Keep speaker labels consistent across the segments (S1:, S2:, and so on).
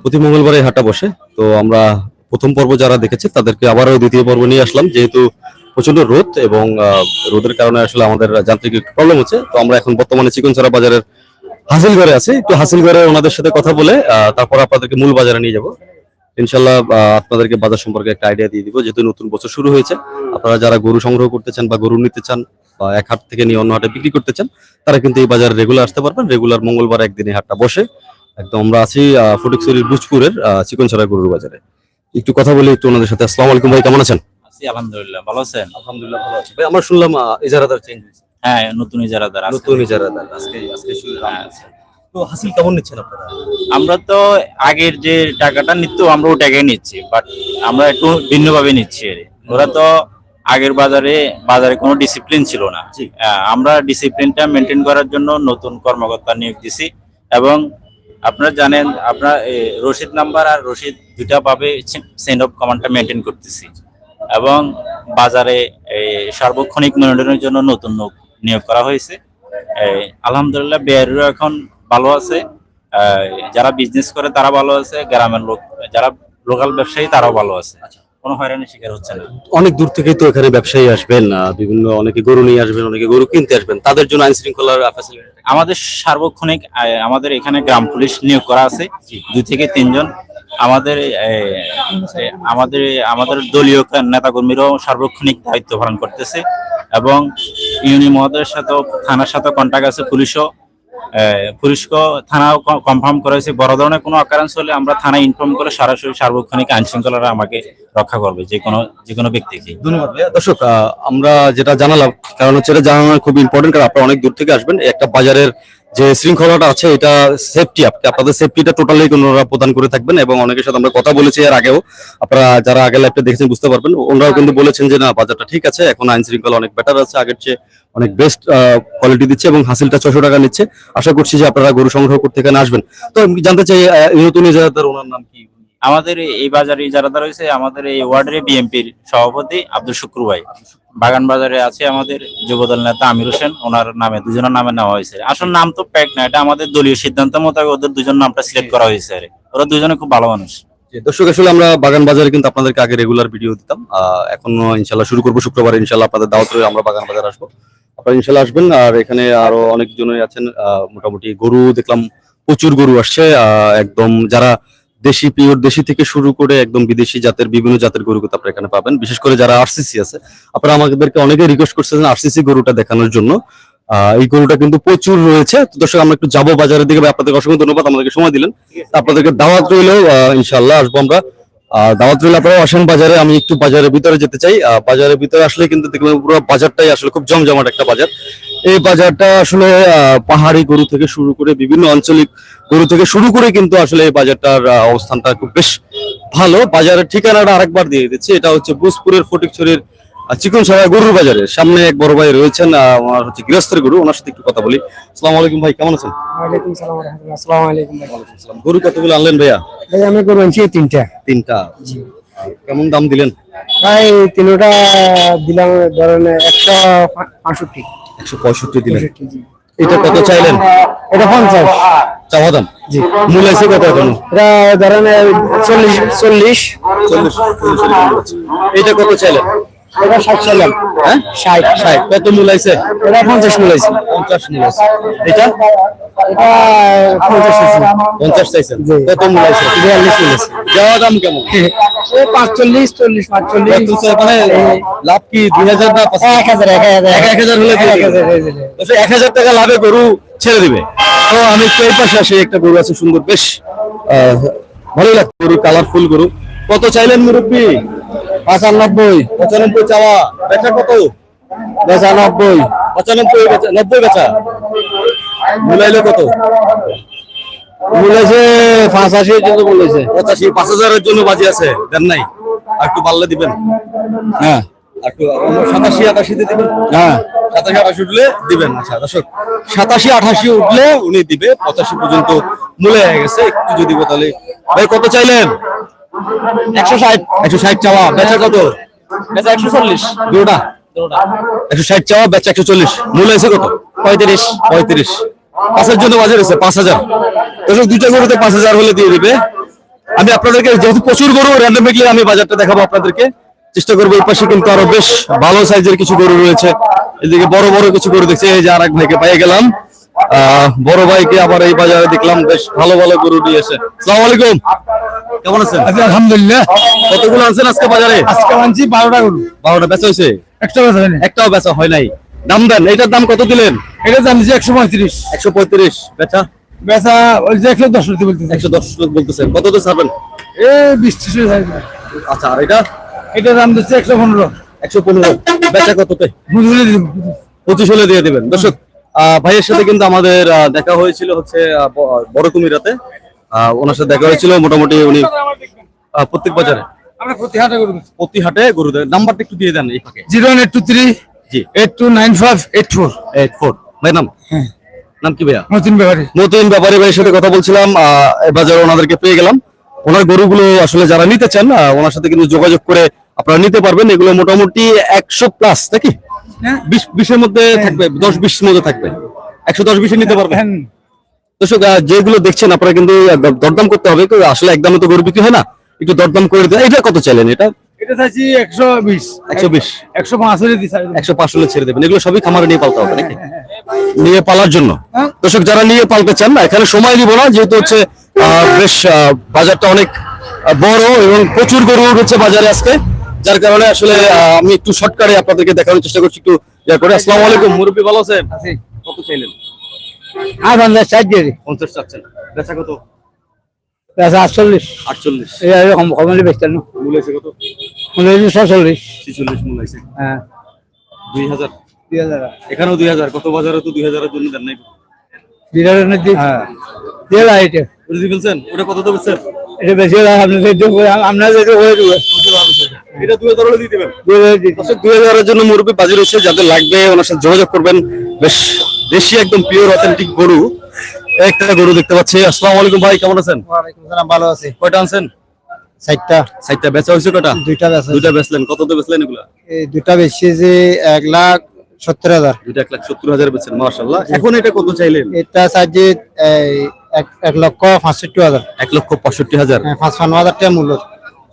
S1: প্রতি মঙ্গলবার এই হাটটা বসে। তো আমরা প্রথম পর্ব যারা দেখেছে, তাদেরকে আবারও দ্বিতীয় পর্ব নিয়ে আসলাম। যেহেতু প্রচণ্ড রোদ এবং রোদের কারণে আসলে আমাদের যান্ত্রিক একটু প্রবলেম হচ্ছে, তো আমরা এখন বর্তমানে চিকনছড়া বাজারের হাসিলঘরে আছি। একটু হাসিলঘরে ওনাদের সাথে কথা বলে তারপর আপনাদেরকে মূল বাজারে নিয়ে যাব। ইনশাল্লাহ আপনাদেরকে বাজার সম্পর্কে একটা আইডিয়া দিয়ে দিব, যেহেতু নতুন বছর শুরু হয়েছে। আপনারা যারা গরু সংগ্রহ করতে চান বা গরু নিতে চান বা এক হাট থেকে নিয়ে অন্য হাটে বিক্রি করতে চান, তারা কিন্তু এই বাজারে রেগুলার আসতে পারবেন। রেগুলার মঙ্গলবার একদিন এই হাটটা বসে। একদম আমরা আছি ফটিকছড়ির বুজপুরের চিকনছড়া গরুর বাজারে। একটু কথা বলি একটু ওনাদের সাথে। আসসালামু আলাইকুম ভাই কেমন আছেন?
S2: আছি আলহামদুলিল্লাহ ভালো আছেন?
S1: আলহামদুলিল্লাহ ভালো আছি। ভাই আমরা শুনলাম ইজারাদার চেঞ্জ হয়েছে।
S2: হ্যাঁ নতুন ইজারাদার।
S1: নতুন ইজারাদার আজকে আজকে শুরু
S2: হ্যাঁ।
S1: তো হাসিল কেমন নিচ্ছেন আপনারা?
S2: আমরা তো আগের যে টাকাটা নিত আমরা ও টাকাই নিচ্ছি বাট আমরা একটু ভিন্নভাবে নিচ্ছি। ওরা তো আগের বাজারে বাজারে কোনো ডিসিপ্লিন ছিল না। আমরা ডিসিপ্লিনটা মেনটেন করার জন্য নতুন কর্মকর্তা নিয়োগ দিছি এবং আপনারা জানেন, আপনার রশিদ নাম্বার আর রশিদ দুটাভাবে সেন্ড অফ কমান্ডটা মেনটেন করতেছি। এবং বাজারে সার্বক্ষণিক মনিটরিংয়ের জন্য নতুন লোক নিয়োগ করা হয়েছে। আলহামদুলিল্লাহ বেয়ারিরা এখন ভালো আছে। যারা বিজনেস করে তারা ভালো আছে, গ্রামের লোক, যারা লোকাল ব্যবসায়ী তারাও ভালো আছে। কোনো হয়রানির শিকার হচ্ছে না।
S1: অনেক দূর থেকে তো এখানে ব্যবসায়ী আসবেন বিভিন্ন অনেকে গরু নিয়ে আসবেন অনেকে গরু কিনতে আসবেন। তাদের জন্য আইন শৃঙ্খলার
S2: আমাদের সার্বক্ষণিক আমাদের এখানে গ্রাম পুলিশ নিয়োগ করা আছে দুই থেকে তিনজন। আমাদের আমাদের আমাদের দলীয় নেতাকর্মীরাও সার্বক্ষণিক দায়িত্ব পালন করতেছে এবং ইউনি মহোদয়ের সাথেও থানার সাথে কন্ট্যাক্ট আছে পুলিশও। পুলিশকে থানা কনফার্ম করেছে বড় ধরনের কোনো অকারেন্স হলে আমরা থানায় ইনফর্ম করে সরাসরি সার্বক্ষণিক আইন শৃঙ্খলারা আমাকে রক্ষা করবে, যে কোনো যে কোনো ব্যক্তিকে।
S1: ধন্যবাদ দর্শক আমরা যেটা জানালাম, কারণ হচ্ছে এটা জানানো খুব ইম্পর্টেন্ট কারণ আপনারা অনেক দূর থেকে আসবেন। একটা বাজারের যে শৃঙ্খলাটা আছে, এটা সেফটি আপনি আপনাদের সেফটিটা টোটালি ওনারা প্রদান করে থাকবেন এবং অনেকের সাথে আমরা কথা বলেছি এর আগেও। আপনারা যারা আগে লাইভটা দেখেছেন বুঝতে পারবেন। ওনারাও কিন্তু বলেছেন যে, না, বাজারটা ঠিক আছে, এখন আইন শৃঙ্খলা অনেক বেটার আছে, আগের চেয়ে অনেক বেস্ট কোয়ালিটি দিচ্ছে এবং হাসিলটা ছশো টাকা নিচ্ছে। আশা করছি যে, আপনারা গরু সংগ্রহ করতে এখানে আসবেন। তো জানতে চাই নতুন ওনার নাম কি?
S2: আমাদের এই বাজারে যারা রয়েছে, আমাদের এই ওয়ার্ডের বিএনপির সভাপতি আব্দুল শুক্রু ভাই। বাগান বাজারে আছে আমাদের যুবদল নেতা আমির হোসেন, ওনার নামে, দুজনের নামে নেওয়া হয়েছে। আসল নাম তো প্যাক না, এটা আমাদের দলীয় সিদ্ধান্ত মোতাবেক ওদের দুজন নামটা সিলেক্ট করা হয়েছে। আরে ওরা দুজনে খুব ভালো মানুষ।
S1: দর্শক, আসলে আমরা বাগান বাজারে কিন্তু আপনাদেরকে আগে রেগুলার ভিডিও দিতাম। এখন ইনশাল্লাহ শুরু করব শুক্রবার ইনশাল্লাহ আপনাদের দাওয়াত রয়ে আমরা বাগান বাজার আসব। আপনারা ইনশাল্লাহ আসবেন, আর এখানে আরও অনেকজনই আছেন। মোটামুটি গরু দেখলাম প্রচুর গরু আসছে। একদম যারা দেশি পিওর দেশি থেকে শুরু করে একদম বিদেশি জাতের বিভিন্ন জাতের গরু কিন্তু আপনারা এখানে পাবেন। বিশেষ করে যারা আরসিসি আছে আপনারা আমাদেরকে অনেকে রিকোয়েস্ট করছেন আরসিসি গরুটা দেখানোর জন্য। এই গরুটা কিন্তু প্রচুর রয়েছে। দর্শক আমরা একটু যাব বাজারের দিকে। আপনাদের অসংখ্য ধন্যবাদ। আমাদেরকে সময় দিলেন। আপনাদেরকে দাওয়াত রইলেও ইনশাল্লাহ আসব আমরা। আহ, দাওয়াত রইলে আপনারা আসেন বাজারে। আমি একটু বাজারের ভিতরে যেতে চাই। বাজারের ভিতরে আসলে কিন্তু দেখবেন পুরো বাজারটাই আসলে খুব জমজমাট একটা বাজার। এই বাজারটা আসলে পাহাড়ি গরু থেকে শুরু করে বিভিন্ন আঞ্চলিক গরু থেকে শুরু করে কিন্তু আসলে এই বাজারটার অবস্থানটা খুব বেশ ভালো। বাজারের ঠিকানাটা আরেকবার দিয়ে দিচ্ছি। এটা হচ্ছে বুসপুরের ফটিকছড়ির চিকন সারা গরুর বাজারের। সামনে এক বড় ভাই রয়েছেন ওনার হচ্ছে গৃহস্থের গরু। ওনার সাথে একটু কথা বলি। আসসালামু আলাইকুম ভাই কেমন আছেন? গরু কতগুলো আনলেন ভাইয়া?
S3: ভাই আমি করব আনছি তিনটা।
S1: তিনটা। কেমন দাম দিলেন?
S3: ভাই তিনটা দিলাম ধরেন একশো পঁয়ষট্টি।
S1: একশো পঁয়ষট্টি দিলেন। এটা কত চাইলেন?
S3: এটা পঞ্চাশ।
S1: চাওয়া দাম
S3: জি।
S1: মূল আছে কত এখন?
S3: এটা ধরেন চল্লিশ চল্লিশ।
S1: এটা কত চাইলেন?
S3: এটা ষাট চাইলাম।
S1: হ্যাঁ?
S3: ষাট।
S1: ষাট। কত মূল আছে?
S3: এটা পঞ্চাশ মিলাইছি
S1: পঞ্চাশ মূল আছে। এটা
S3: এটা পঞ্চাশ আছে।
S1: পঞ্চাশ চাইছেন। কত মূল আছে?
S3: বিয়াল্লিশ মিলাইছি
S1: যাওয়া দাম কেমন?
S3: পাঁচচল্লিশ চল্লিশ পাঁচচল্লিশ
S1: মানে লাভ কি? দুই হাজার না
S3: এক হাজার এক হাজার।
S1: এক হাজার হলে
S3: এক হাজার
S1: টাকা লাভে গরু ছেড়ে দিবে। তো আমি এই পাশে আসি একটা গরু আছে সুন্দর বেশ ভালোই লাগছে গরু কালারফুল গরু। কত চাইলেন মুরব্বী?
S3: পঁচানব্বই
S1: পঁচানব্বই চাওয়া বেচা কত?
S3: পঁচানব্বই
S1: পঁচানব্বই বেচা নব্বই বেচা। মিলাইলে কত?
S3: বলেছে পঁচাশি জন্য বলেছে।
S1: পঁচাশি পাঁচ হাজারের জন্য বাজি আছে দেন নাই। আর একটু বাড়লে দিবেন।
S3: হ্যাঁ।
S1: আর সাতাশি দিবেন?
S3: হ্যাঁ।
S1: সাতাশি আঠাশি উঠলে দিবেন। আচ্ছা দর্শক সাতাশি আঠাশি উঠলে উনি দিবে। পঁচাশি পর্যন্ত মূলে হয়ে গেছে। একটু যদি তাহলে। ভাই কত চাইলেন?
S3: একশো ষাট।
S1: একশো ষাট চাওয়া। বেচা কত?
S3: একশো চল্লিশ।
S1: দুটা? একশো ষাট চাওয়া বেচা একশো চল্লিশ। মূল কত?
S3: পঁয়ত্রিশ।
S1: পঁয়ত্রিশ। পাঁচের জন্য বাজার আছে পাঁচ হাজার। দর্শক দুইটা গরুতে পাঁচ হাজার হলে দিয়ে দিবে। আমি আপনাদেরকে যেহেতু প্রচুর গরু র্যান্ডমিকলি আমি বাজারটা দেখাবো আপনাদেরকে। চেষ্টা করব এই পাশে কিন্তু আরও বেশ ভালো সাইজের কিছু গরু রয়েছে। এদিকে বড় বড় কিছু গরু দেখছি এই যে আর এক ভাইকে পেয়ে গেলাম। বড় ভাইকে আবার এই বাজারে দেখলাম বেশ ভালো ভালো গরু নিয়েছে সালাম আলাইকুম। কেমন আছেন?
S3: আলহামদুলিল্লাহ।
S1: কতগুলো আনছেন আজকে বাজারে?
S3: আজকে আনছি বারোটা গরু।
S1: বারোটা বেচা হয়েছে?
S3: একটা কথা হয়নি।
S1: একটাও বেচা হয় নাই। দাম দেন এটার দাম কত দিলেন?
S3: এটা দাম দিচ্ছে একশো পঁয়ত্রিশ।
S1: একশো পঁয়ত্রিশ বেচা?
S3: বেচা ওই যে একশো দশ রুপি বলতেছে।
S1: একশো দশ লোক বলতেছেন। কত তো ছাড়বেন?
S3: এ বিশ ত্রিশ
S1: আচ্ছা আর এটা?
S3: এটা দাম দিচ্ছে একশো পনেরো।
S1: একশো পনেরো। বেচা কততে? পঁচিশ হলে দিয়ে দেবেন। দর্শক ভাইয়ের সাথে কিন্তু আমাদের দেখা হয়েছিল হচ্ছে বড় কুমিরাতে ওনার সাথে দেখা হয়েছিল মোটামুটি উনি প্রত্যেক বাজারে।
S3: আমরা প্রতি গরু
S1: প্রতি গরু নাম্বারটা একটু দিয়ে দেন এই ফাঁকে।
S3: জিরো এইট টু থ্রি
S1: জি।
S3: Eight two nine five eight four.
S1: Eight four. ভাই নাম? নাম কি ভাইয়া?
S3: নতুন ব্যাপারে।
S1: নতুন ব্যাপারী ভাইয়ের সাথে কথা বলছিলাম আহ, বাজারে ওনাদেরকে পেয়ে গেলাম। ওনার গরুগুলো আসলে যারা নিতে চান ওনার সাথে কিন্তু যোগাযোগ করে আপনারা নিতে পারবেন এগুলো মোটামুটি একশো প্লাস নাকি?
S3: হ্যাঁ।
S1: বিশ বিশের মধ্যে থাকবে দশ বিশ মধ্যে থাকবে। একশো দশ বিশে নিতে পারবেন। দর্শক যেগুলো দেখছেন আপনারা কিন্তু দরদাম করতে হবে আসলে একদমে তো গরু বিক্রি হয় না একটু দরদাম করে দিতে এটা কত চাইলেন এটা?
S3: এটা চাইছি একশো বিশ।
S1: একশো বিশ।
S3: একশো পাঁচ হলে
S1: একশো পাঁচ হলে ছেড়ে দেবেন। এগুলো সবই খামারে নিয়ে পালতে হবে নাকি? নিয়ে পালার জন্য।
S3: হ্যাঁ।
S1: দর্শক যারা নিয়ে পালতে চান না এখানে সময় দিব না যেহেতু হচ্ছে বেশ বাজারটা অনেক বড় এবং প্রচুর গরু হচ্ছে বাজারে আজকে। যার কারণে আসলে আমি একটু শর্টকাটে আপনাদেরকে দেখানোর চেষ্টা করছি একটু ইয়া করে আসসালামু আলাইকুম। মুরব্বী ভালো আছেন? কত চাইলেন?
S3: আর পঞ্চাশ ষাট দিয়ে
S1: পঞ্চাশ চাচ্ছেন। বেচা কত?
S3: আটচল্লিশ।
S1: আটচল্লিশ।
S3: এরকম কমালি বেচতেন
S1: মূল আছে কত?
S3: ছচল্লিশ
S1: ছিচল্লিশ মূল আছে
S3: হ্যাঁ।
S1: দুই হাজার।
S3: দুই হাজার।
S1: এখানেও দুই হাজার। কত বাজারে তো দুই হাজারের জন্য দেন নাই?
S3: বিরাটের নাকি হ্যাঁ। দিয়ে এটা।
S1: ওটা কত তো বেচছেন?
S3: এটা বেশি
S1: এটা দুই হাজার দিয়ে দেবেন?
S3: দিয়ে দেবো, দিয়ে দেবো।
S1: দর্শক দুই হাজারের জন্য মুরব্বী বাজি রয়েছে যাদের লাগবে ওনার সাথে যোগাযোগ করবেন। বেশ দেশি একদম পিওর অথেন্টিক গরু। একটা গরু দেখতে পাচ্ছি। আসসালামু আলাইকুম ভাই কেমন আছেন?
S3: ওয়ালাইকুম সালাম ভালো আছি।
S1: কয়টা আনছেন?
S3: চারটা।
S1: সাইটটা বেচা হয়েছে কয়টা?
S3: দুইটা বেচা
S1: দুইটা বেচলেন। কত তো বেচলেন এগুলা?
S3: এই দুইটা বেশি যে এক লাখ সত্তর হাজার।
S1: দুইটা এক লাখ সত্তর হাজার বেচছেন মার্শাল্লাহ এখন এটা কত চাইলেন?
S3: এটা এক এক লক্ষ পাঁচষট্টি হাজার।
S1: এক লক্ষ পঁয়ষট্টি হাজার।
S3: হ্যাঁ, পাঁচপান্ন হাজার টাকা মূল্য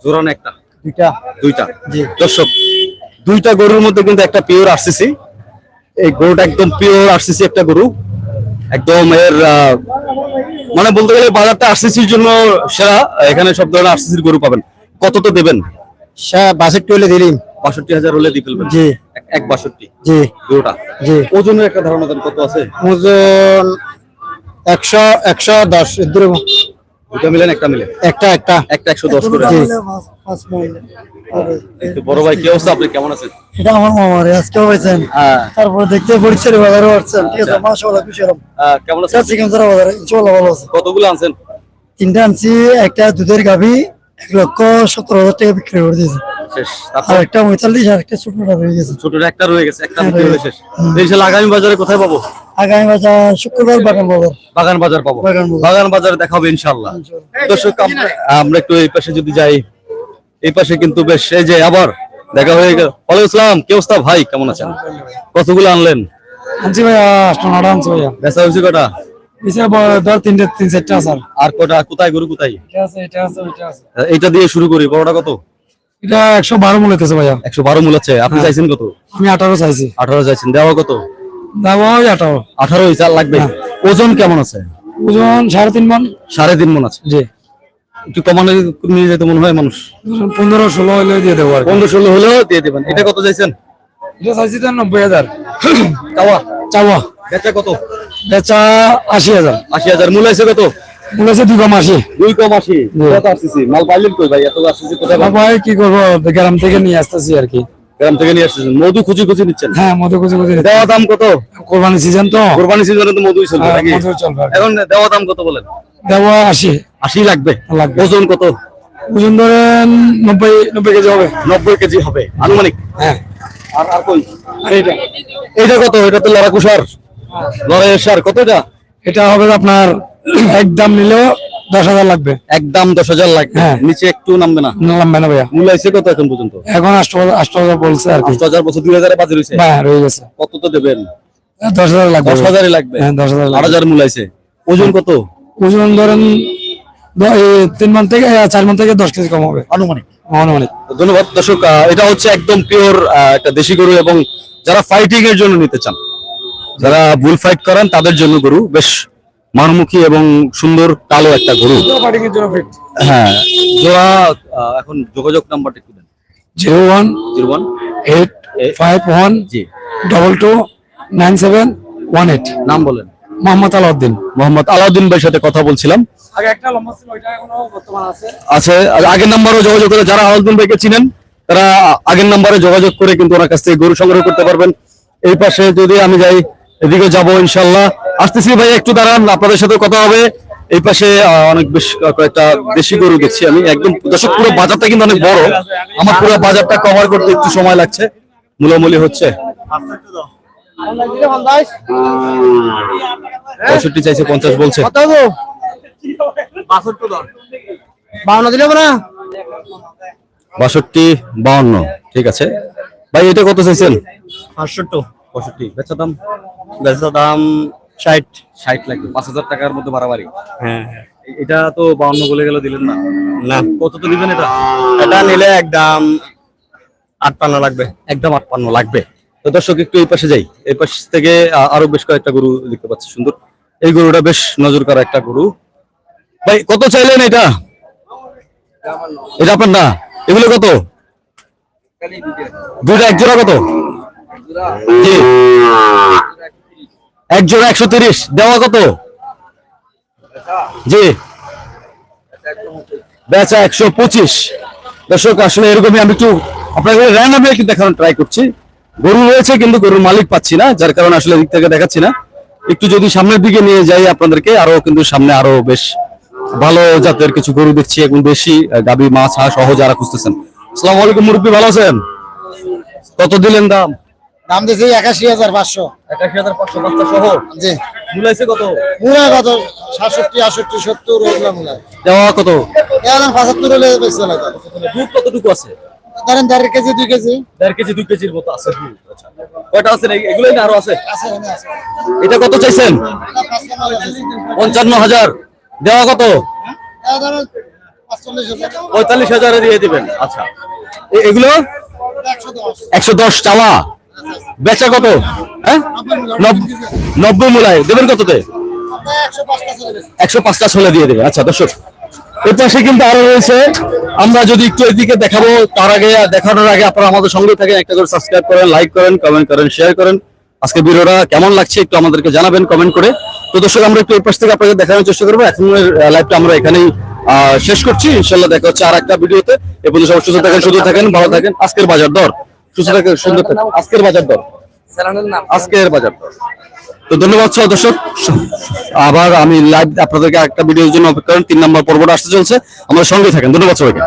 S1: জোরান একটা।
S3: দুইটা।
S1: দুইটা।
S3: জি।
S1: দর্শক দুইটা গরুর মধ্যে কিন্তু একটা পিওর আরসিসি এই গরুটা একদম পিওর আরসিসি একটা গরু। একদম এর মানে বলতে গেলে বাজারটা আরসিসির জন্য সেরা। এখানে সব ধরনের আরসিসির গরু পাবেন। কত তো দেবেন
S3: বাষট্টি হলে দিলিম
S1: বাষট্টি হাজার হলে দিয়ে ফেলবেন।
S3: জি।
S1: এক- বাষট্টি।
S3: জি।
S1: গরুটা।
S3: জি।
S1: ওজনের একটা ধারণা দেন কত আছে?
S3: ওজন একশো একশো দশ
S1: দুটা মিলেন একটা মিলে
S3: একটা একটা।
S1: একটা একশো দশ করে।
S3: জি।
S1: একটু বড় ভাই কি অবস্থা আপনি? কেমন আছেন?
S4: এটা আমার মামার আজকেও পাইছেন
S1: হ্যাঁ।
S4: তারপরে দেখতে পরিচয় বাজারে পাচ্ছেন ঠিক আছে মাসাল্লাহ খুশি হলাম।
S1: আহ, কেমন আছেন?
S4: বাজারে? ইনশাল্লাহ ভালো আছে।
S1: কতগুলো আনছেন?
S4: তিনটা আনছি একটা দুধের গাভি এক লক্ষ সত্তর হাজার টাকা বিক্রি করে দিয়েছে।
S1: শেষ।
S4: আর একটা পঁয়তাল্লিশ আর একটা ছোটটা হয়ে গেছে।
S1: ছোটটা একটা রয়ে গেছে একটা
S4: হ্যাঁ,
S1: বিক্রি শেষ। আগামী বাজারে কোথায় পাবো?
S4: আগামী বাজার শুক্রবার বাগান বাজার।
S1: বাগান বাজার পাবো।
S4: বাগান বাজার।
S1: দেখা হবে ইনশাল্লাহ দর্শক আমরা- একটু এই পাশে যদি যাই এই পাশে কিন্তু বেশ এই যে আবার দেখা হয়ে গেল। ওয়ালাইকুম আসসালাম কি অবস্থা ভাই? কেমন আছেন? কতগুলো আনলেন?
S3: আনছি ভাইয়া আটটা আনছি ভাইয়া।
S1: বেচা হয়েছে কটা?
S3: ধর তিনটে তিন চারটা আছে আর।
S1: কটা কোথায় গরু কোথায়?
S3: এটা
S1: দিয়ে শুরু করি বড়টা কত?
S3: এটা একশো বারো মূল ভাইয়া।
S1: একশো বারো মূল আছে আপনি চাইছেন কত?
S3: আমি আঠারো চাইছি।
S1: আঠারো চাইছেন দেওয়া কত?
S3: দাম ওই আঠারো।
S1: চার লাগবে। ওজন কেমন আছে?
S3: ওজন সাড়ে তিন মন।
S1: সাড়ে তিন মন আছে?
S3: জি।
S1: একটু কমানো নিয়ে যেতে মনে হয় মানুষ?
S3: পনেরো ষোলো হলে দিয়ে দেবো আর
S1: পনেরো ষোলো হলেও দিয়ে দেবেন। এটা কত চাইছেন?
S3: এটা চাইছি তো নব্বই হাজার।
S1: কাওয়া
S3: চাওয়া।
S1: বেচা কত?
S3: বেচা আশি হাজার।
S1: আশি হাজার। মূল আছে কত?
S3: মূল আছে দুই কম আশি।
S1: দুই কম আশি। মাল পাইলেন কই ভাই? এত আসতেছি কোথায়
S3: ভাই কি করব? গ্রাম থেকে নিয়ে আসতেছি আর কি।
S1: গ্রাম থেকে নিয়ে আসতেছেন। মধু খুঁজি খুঁজি নিচ্ছেন।
S3: হ্যাঁ মধু খুঁজে খুঁজে
S1: দেওয়া দাম কত?
S3: কোরবানি সিজন তো।
S1: কোরবানি সিজনে তো মধুই চলবে
S3: হ্যাঁ,
S1: নাকি?
S3: মধু চলবে
S1: এখন দেওয়া দাম কত বলেন?
S3: দেবো আশি।
S1: আশি লাগবে?
S3: লাগবে।
S1: ওজন কত?
S3: ওজন ধরেন নব্বই নব্বই কেজি হবে।
S1: নব্বই কেজি হবে। আনুমানিক?
S3: হ্যাঁ।
S1: আর আর কই?
S3: আর এটা
S1: এটা কত? এটা তো লড়াকু সার। লড়াইয়ের সার। কত এটা
S3: এটা হবে আপনার একদম নিলেও দশ হাজার লাগবে।
S1: একদম দশ হাজার লাগবে।
S3: হ্যাঁ।
S1: নিচে একটু নামবে না?
S3: নামবে না ভাইয়া।
S1: মূল আইছে কত এখন পর্যন্ত?
S3: এখন আষ্ট হাজার বলছে আর কি।
S1: হাজার বছর দুই হাজারে বাজে রয়েছে
S3: হ্যাঁ রয়ে গেছে।
S1: কত তো দেবেন?
S3: দশ হাজার লাগবে।
S1: দশ হাজারই লাগবে।
S3: হ্যাঁ দশ হাজার
S1: আট হাজার মূল আইছে ওজন কত?
S3: ওজন ধরেন তিন মান থেকে চার মান থেকে দশ কেজি কম হবে।
S5: আনুমানিক।
S3: অনুমানিক
S1: ধন্যবাদ দর্শক। আহ, এটা হচ্ছে একদম পিওর একটা দেশি গরু এবং যারা ফাইটিং এর জন্য নিতে চান যারা বুল ফাইট করেন তাদের জন্য গরু। বেশ মানমুখী এবং সুন্দর কালো একটা গরু। হ্যাঁ জোড়া আহ, এখন যোগাযোগ নাম্বারটা একটু দেন।
S3: Zero one
S1: zero one
S3: eight five one
S1: জি।
S3: Double two nine seven one eight.
S1: নাম বলেন।
S3: মোহাম্মদ আলাউদ্দিন।
S1: মোহাম্মদ আলাউদ্দিন ভাইয়ের সাথে কথা বলছিলাম।
S3: আগে একটা লম্বা ছিল ওইটা এখনও বর্তমান আছে।
S1: আছে আর আগের নাম্বারও যোগাযোগ করে যারা আলাউদ্দিন ভাইকে চিনেন তারা আগের নাম্বারে যোগাযোগ করে কিন্তু ওনার কাছ থেকে গরু সংগ্রহ করতে পারবেন। এই পাশে যদি আমি যাই এদিকে যাব ইনশাল্লাহ আসতেছি ভাই একটু দাঁড়ান আপনাদের সাথে কথা হবে। এই পাশে অনেক বেশ কয়েকটা দেশি গরু দেখছি আমি। একদম দর্শক পুরো বাজারটা কিন্তু অনেক বড়। আমার পুরো বাজারটা কভার করতে একটু সময় লাগছে। মূলামূলি হচ্ছে। পঁয়ষট্টি চাইছে পঞ্চাশ বলছে।
S4: বাউন্ন দিলে না?
S1: বাষট্টি বাউন্ন ঠিক আছে। ভাই এটা কত চাইছেন?
S5: আটষট্টি
S1: পঁয়ষট্টি। বেচা দাম?
S5: বেচা দাম ষাট।
S1: ষাট লাগবে পাঁচ হাজার টাকার মধ্যে বাড়াবাড়ি।
S5: হ্যাঁ।
S1: এটা তো বাউন্ন বলে গেল দিলেন না।
S5: না।
S1: কত তো দিবেন এটা?
S5: এটা নিলে একদম আট পান্ন লাগবে।
S1: একদম আটপান্ন লাগবে। তো দর্শক একটু এই পাশে যাই। এই পাশ থেকে আরও বেশ কয়েকটা গরু দেখতে পাচ্ছি সুন্দর। এই গরুটা বেশ নজর কাড়া একটা গরু। ভাই কত চাইলেন এটা? এটা আপনার না? এগুলো কত? দুইটা এক জোড়া কত? জি। এক একশো তিরিশ। দেওয়া কত? জি। বেচা একশো পঁচিশ। দর্শক, আসলে এরকমই আমি একটু আপনাকে র্যান্ডামলি একটু দেখানোর ট্রাই করছি। গরু রয়েছে কিন্তু গরুর মালিক পাচ্ছি না, যার কারণে আসলে দিক থেকে দেখাচ্ছি না। একটু যদি সামনের দিকে নিয়ে যাই আপনাদেরকে, আরও কিন্তু সামনে আরও বেশ ভালো জাতের কিছু গরু দেখছি এখন বেশি গাভী মাছ, হাঁস, সহ যারা খুঁজতেছেন। আসসালামু আলাইকুম মুরব্বী, ভালো আছেন? কত দিলেন দাম?
S4: দাম দিয়েছি একাশি হাজার পাঁচশো।
S1: একাশি হাজার পাঁচশো পাঁচটা সহ?
S4: জি।
S1: মূলাইছে কত?
S4: মুলা কত? সাতষট্টি আটষট্টি সত্তর ওগুলা মুলা।
S1: দেওয়া কত?
S4: এখন পঁচাত্তর হলে বেশি লাগে
S1: দুধ কতটুকু আছে?
S4: ধরেন দেড় কেজি দুই কেজি।
S1: দেড় কেজি দুই কেজির মতো আছে দুধ। আচ্ছা। কয়টা আছে? এগুলোই না আরও আছে? এটা কত চাইছেন। পঞ্চান্ন হাজার। দেওয়া কত? পঁয়তাল্লিশ হাজারে। দিয়ে দিবেন। আচ্ছা। এগুলো?
S4: একশো দশ।
S1: একশো দশ চাওয়া। বেচা কত? হ্যাঁ? নব্বই মূলায় দেবেন কততে?
S4: একশো পাঁচটা
S1: ছোলে দিয়ে দেবেন আচ্ছা দর্শক এর পাশে কিন্তু আরও রয়েছে। আমরা যদি একটু এদিকে দেখাবো, তার আগে, দেখানোর আগে আপনারা আমাদের সঙ্গে থাকেন, একটা করে সাবস্ক্রাইব করেন লাইক করেন কমেন্ট করেন শেয়ার করেন। আজকে ভিডিওটা কেমন লাগছে একটু আমাদেরকে জানাবেন কমেন্ট করে। তো দর্শক, আমরা একটু এই পাশ থেকে আপনাদের দেখানোর চেষ্টা করব। এখন লাইভটা আমরা এখানেই শেষ করছি। ইনশাল্লাহ দেখা হচ্ছে আর একটা ভিডিওতে। এ পর্যন্ত সবাই থাকেন সুস্থ থাকেন, ভালো থাকেন। আজকের বাজার দর। সুস্থ সুন্দর আজকের বাজার দর? আজকের বাজার দর। তো ধন্যবাদ সহ দর্শক। আবার আমি লাইভ আপনাদেরকে একটা ভিডিওর জন্য অপেক্ষা করেন। তিন নম্বর পর্বটা আসতে চলছে। আমাদের সঙ্গে থাকেন। ধন্যবাদ সবাইকে।